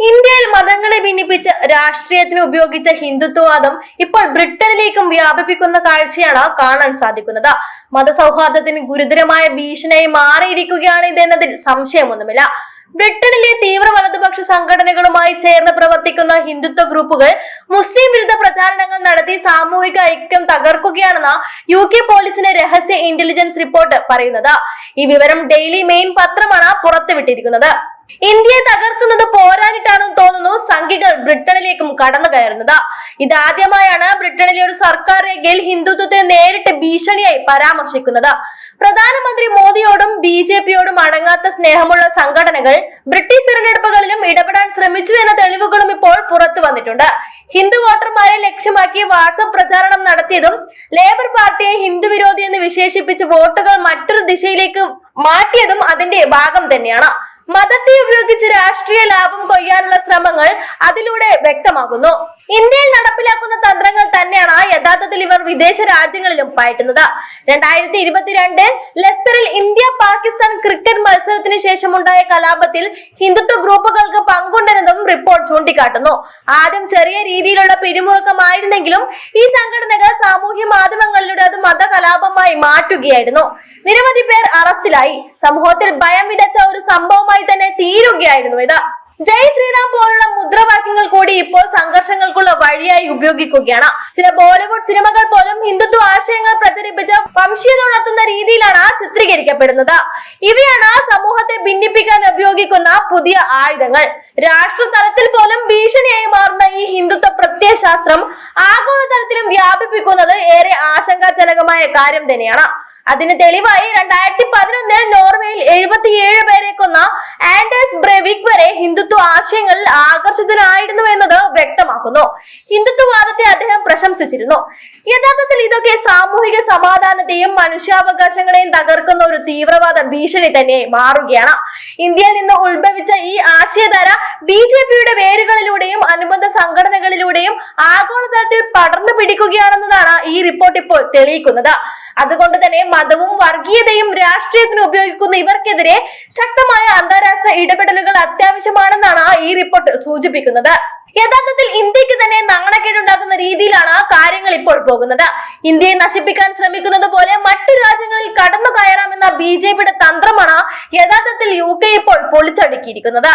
ഇന്ത്യയിൽ മതങ്ങളെ ഭിന്നിപ്പിച്ച് രാഷ്ട്രീയത്തിന് ഉപയോഗിച്ച ഹിന്ദുത്വവാദം ഇപ്പോൾ ബ്രിട്ടനിലേക്കും വ്യാപിപ്പിക്കുന്ന കാഴ്ചയാണ് കാണാൻ സാധിക്കുന്നത്. മതസൗഹാർദ്ദത്തിന് ഗുരുതരമായ ഭീഷണിയായി മാറിയിരിക്കുകയാണ് ഇതെന്നതിൽ സംശയമൊന്നുമില്ല. ബ്രിട്ടനിലെ തീവ്ര വലതുപക്ഷ സംഘടനകളുമായി ചേർന്ന് പ്രവർത്തിക്കുന്ന ഹിന്ദുത്വ ഗ്രൂപ്പുകൾ മുസ്ലിം വിരുദ്ധ പ്രചാരണങ്ങൾ നടത്തി സാമൂഹിക ഐക്യം തകർക്കുകയാണെന്ന യു കെ പോലീസിന്റെ രഹസ്യ ഇന്റലിജൻസ് റിപ്പോർട്ട് പറയുന്നത്. ഈ വിവരം ഡെയിലി മെയിൻ പത്രമാണ് പുറത്തുവിട്ടിരിക്കുന്നത്. ഇന്ത്യയെ തകർക്കുന്നത് പോരാനിട്ടാണെന്ന് സംഖ്യകൾ ബ്രിട്ടനിലേക്കും കടന്നു കയറുന്നത്. ഇതാദ്യമായാണ് ബ്രിട്ടനിലെ ഒരു സർക്കാർ രേഖയിൽ ഹിന്ദുത്വത്തെ നേരിട്ട് ഭീഷണിയായി പരാമർശിക്കുന്നത്. പ്രധാനമന്ത്രി മോദിയോടും ബി ജെ പിയോടും അടങ്ങാത്ത സ്നേഹമുള്ള സംഘടനകൾ ബ്രിട്ടീഷ് തിരഞ്ഞെടുപ്പുകളിലും ഇടപെടാൻ ശ്രമിച്ചു എന്ന തെളിവുകളും ഇപ്പോൾ പുറത്തു വന്നിട്ടുണ്ട്. ഹിന്ദു വോട്ടർമാരെ ലക്ഷ്യമാക്കി വാട്സപ്പ് പ്രചാരണം നടത്തിയതും ലേബർ പാർട്ടിയെ ഹിന്ദു വിരോധി എന്ന് വിശേഷിപ്പിച്ച് വോട്ടുകൾ മറ്റൊരു ദിശയിലേക്ക് മാറ്റിയതും അതിന്റെ ഭാഗം തന്നെയാണ്. മതത്തെ ഉപയോഗിച്ച് രാഷ്ട്രീയ ലാഭം കൊയ്യാനുള്ള ശ്രമങ്ങൾ അതിലൂടെ വ്യക്തമാകുന്നു. ഇന്ത്യയിൽ നടപ്പിലാക്കുന്ന തന്ത്രങ്ങൾ തന്നെയാണ് യഥാർത്ഥത്തിൽ ഇവർ വിദേശ രാജ്യങ്ങളിലും പയറ്റുന്നത്. രണ്ടായിരത്തി ഇരുപത്തിരണ്ട് ലെസ്റ്ററിൽ ഇന്ത്യ പാകിസ്ഥാൻ ക്രിക്കറ്റ് മത്സരത്തിന് ശേഷമുണ്ടായ കലാപത്തിൽ ഹിന്ദുത്വ ഗ്രൂപ്പുകൾക്ക് പങ്കുണ്ടെന്നതും റിപ്പോർട്ട് ചൂണ്ടിക്കാട്ടുന്നു. ആദ്യം ചെറിയ രീതിയിലുള്ള പിരിമുറുക്കമായിരുന്നെങ്കിലും ഈ സംഘടനകൾ സാമൂഹ്യ അത് മതകലാപമായി മാറ്റുകയായിരുന്നു. നിരവധി പേർ അറസ്റ്റിലായി. സമൂഹത്തിൽ ഭയം വിതച്ച ഒരു സംഭവമായി തന്നെ തീരുകയായിരുന്നു ഇത്. ജയ് ശ്രീറാം പോലുള്ള മുദ്രാവാക്യങ്ങൾ കൂടി ഇപ്പോൾ സംഘർഷങ്ങൾക്കുള്ള വഴിയായി ഉപയോഗിക്കുകയാണ്. ചില ബോളിവുഡ് സിനിമകൾ പോലും ഹിന്ദുത്വ ആശയങ്ങൾ പ്രചരിപ്പിച്ച് വംശീയത ഉണർത്തുന്ന രീതിയിലാണ് ചിത്രീകരിക്കപ്പെടുന്നത്. ഇവയാണ് സമൂഹത്തെ ഭിന്നിപ്പിക്കാൻ ഉപയോഗിക്കുന്ന പുതിയ ആയുധങ്ങൾ. രാഷ്ട്ര തലത്തിൽ പോലും ഭീഷണിയായി മാറുന്ന ഈ ഹിന്ദുത്വ പ്രത്യയശാസ്ത്രം ആഗോളതലത്തിലും വ്യാപിപ്പിക്കുന്നത് ഏറെ ആശങ്കാജനകമായ കാര്യം തന്നെയാണ്. അതിന് തെളിവായി രണ്ടായിരത്തി പതിനൊന്നിൽ നോർവേയിൽ എഴുപത്തിയേഴ് പേരെ കൊന്ന ആൻഡേഴ്സ് ബ്രെവിക് വരെ ഹിന്ദുത്വ ആശയങ്ങളിൽ ആകർഷിതനായിരുന്നു എന്നത് വ്യക്തമാക്കുന്നു. ഹിന്ദുത്വവാദത്തെ അദ്ദേഹം പ്രശംസിച്ചിരുന്നു. യഥാർത്ഥത്തിൽ ഇതൊക്കെ സാമൂഹിക സമാധാനത്തെയും മനുഷ്യാവകാശങ്ങളെയും തകർക്കുന്ന ഒരു തീവ്രവാദ ഭീഷണി തന്നെ മാറുകയാണ്. ഇന്ത്യയിൽ നിന്ന് ഉത്ഭവിച്ച ഈ ആശയധാര ബി ജെ പിയുടെ വേരുകളിലൂടെയും അനുബന്ധ സംഘടനകളിലൂടെയും ആഗോളതലത്തിൽ പടർന്നു പിടിക്കുകയാണെന്നതാണ് ഈ റിപ്പോർട്ട് ഇപ്പോൾ തെളിയിക്കുന്നത്. അതുകൊണ്ട് തന്നെ മതവും വർഗീയതയും രാഷ്ട്രീയത്തിന് ഉപയോഗിക്കുന്ന ഇവർക്കെതിരെ ശക്തമായ അന്താരാഷ്ട്ര ഇടപെടലുകൾ അത്യാവശ്യമാണെന്നാണ് ഈ റിപ്പോർട്ട് സൂചിപ്പിക്കുന്നത്. യഥാർത്ഥത്തിൽ ഇന്ത്യയ്ക്ക് തന്നെ നാണക്കേടുണ്ടാക്കുന്ന രീതിയിലാണ് ആ കാര്യങ്ങൾ ഇപ്പോൾ പോകുന്നത്. ഇന്ത്യയെ നശിപ്പിക്കാൻ ശ്രമിക്കുന്നത് പോലെ മറ്റു രാജ്യങ്ങളിൽ കടന്നു കയറാമെന്ന ബി ജെ പിയുടെ തന്ത്രമാണ് യഥാർത്ഥത്തിൽ യു കെ ഇപ്പോൾ പൊളിച്ചടുക്കിയിരിക്കുന്നത്.